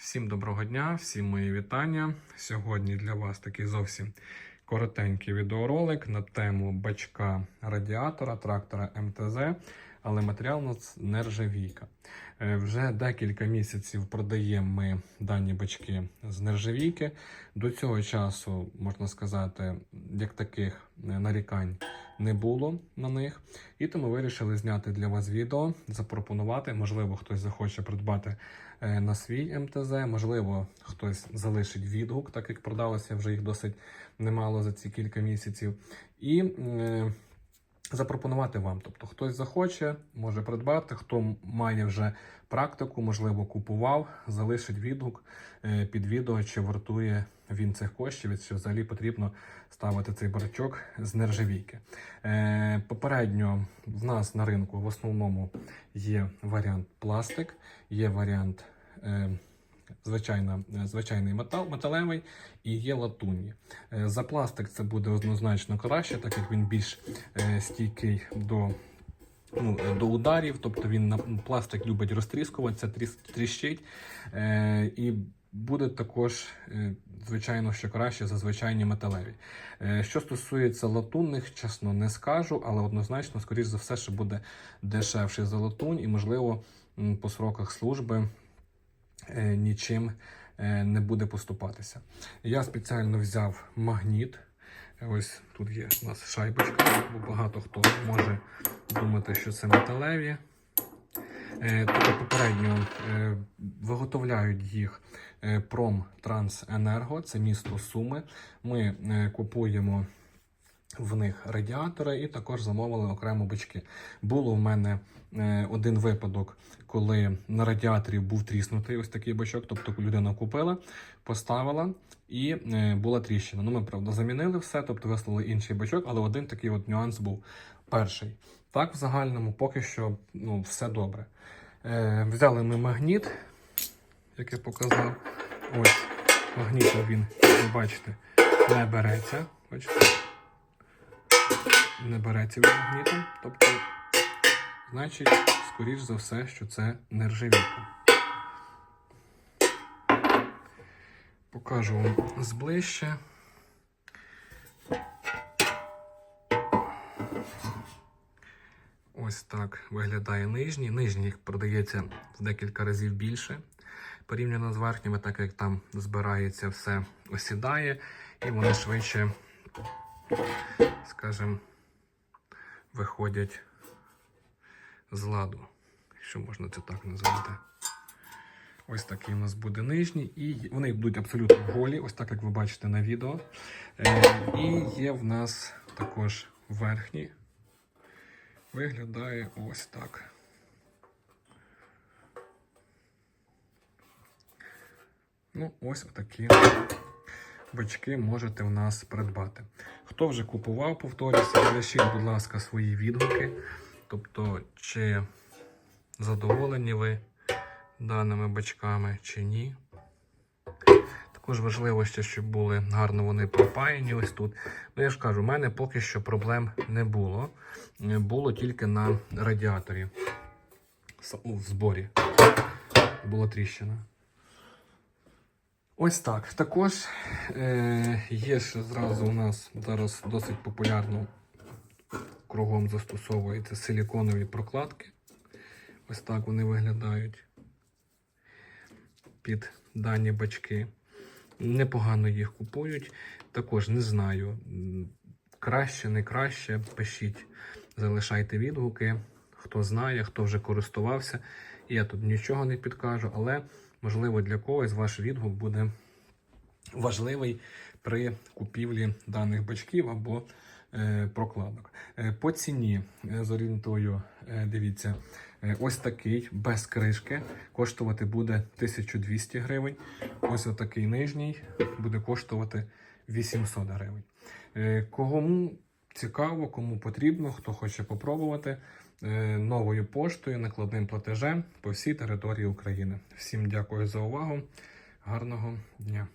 Всім доброго дня, всім мої вітання. Сьогодні для вас такий зовсім коротенький відеоролик на тему бачка радіатора трактора МТЗ, але матеріал у нас нержавійка. Е, Вже декілька місяців продаємо ми дані бачки з нержавійки. До цього часу, можна сказати, як таких е, нарікань не було на них. І тому вирішили зняти для вас відео, запропонувати. Можливо, хтось захоче придбати е, на свій МТЗ, можливо, хтось залишить відгук, так як продалося вже їх досить немало за ці кілька місяців. І е, запропонувати вам. Тобто, хтось захоче, може придбати, хто має вже практику, можливо, купував, залишить відгук е, під відео, чи вартує він цих коштів, чи взагалі потрібно ставити цей барачок з нержавійки. Е, Попередньо в нас на ринку в основному є варіант пластик, є варіант. Е, Звичайно, звичайний метал, металевий і є латунні. Е, За пластик це буде однозначно краще, так як він більш е, стійкий до, ну, е, до ударів, тобто він на пластик любить розтріскуватися, тріс, тріщить. Е, і буде також, е, звичайно, що краще за звичайні металеві. Е, Що стосується латунних, чесно не скажу, але однозначно, скоріш за все, що буде дешевший за латунь, і, можливо, по сроках служби е, нічим е, не буде поступатися. Я спеціально взяв магніт. Ось тут є у нас шайбочка, бо багато хто може думати, що це металеві. Е, Тобто попередньо е, виготовляють їх е, Промтрансенерго, це місто Суми. Ми е, купуємо в них радіатори і також замовили окремо бачки. Було в мене е, один випадок, коли на радіаторі був тріснутий ось такий бачок. Тобто людина купила, поставила і е, була тріщина. Ну, ми правда замінили все, тобто вислали інший бачок, але один такий от нюанс був перший. Так, в загальному поки що ну, все добре. Е, взяли ми магніт, як я показав. Ось магнітом він, бачите, не береться. Бачите? Не береться від магнітом. Тобто, значить, скоріш за все, що це нержавійка. Покажу вам зближче. Ось так виглядає нижній. Нижній продається в декілька разів більше порівняно з верхніми, так як там збирається все осідає, і вони швидше, скажімо, виходять з ладу, якщо можна це так назвати. Ось такий у нас буде нижній, і вони йдуть абсолютно голі, ось так як ви бачите на відео. Е, і є в нас також верхній. Виглядає ось так. Ну, ось такі бачки можете в нас придбати. Хто вже купував, повторюся, залишіть, будь ласка, свої відгуки. Тобто, чи задоволені ви даними бачками, чи ні. Також важливо ще, щоб були гарно вони пропаяні ось тут. Ну, я ж кажу, у мене поки що проблем не було. Було тільки на радіаторі в зборі. Була тріщина. Ось так. Також е, є ще зразу у нас зараз досить популярно кругом застосовуються силіконові прокладки. Ось так вони виглядають під дані бачки. Непогано їх купують. Також не знаю. Краще, не краще. Пишіть, залишайте відгуки. Хто знає, хто вже користувався. Я тут нічого не підкажу, але можливо для когось ваш відгук буде важливий при купівлі даних бачків або е, прокладок. Е, по ціні е, зорієнтую, дивіться, ось такий без кришки коштувати буде 1200 гривень. Ось отакий нижній буде коштувати 800 гривень. Кому цікаво, кому потрібно, хто хоче попробувати е, новою поштою, накладним платежем по всій території України. Всім дякую за увагу. Гарного дня!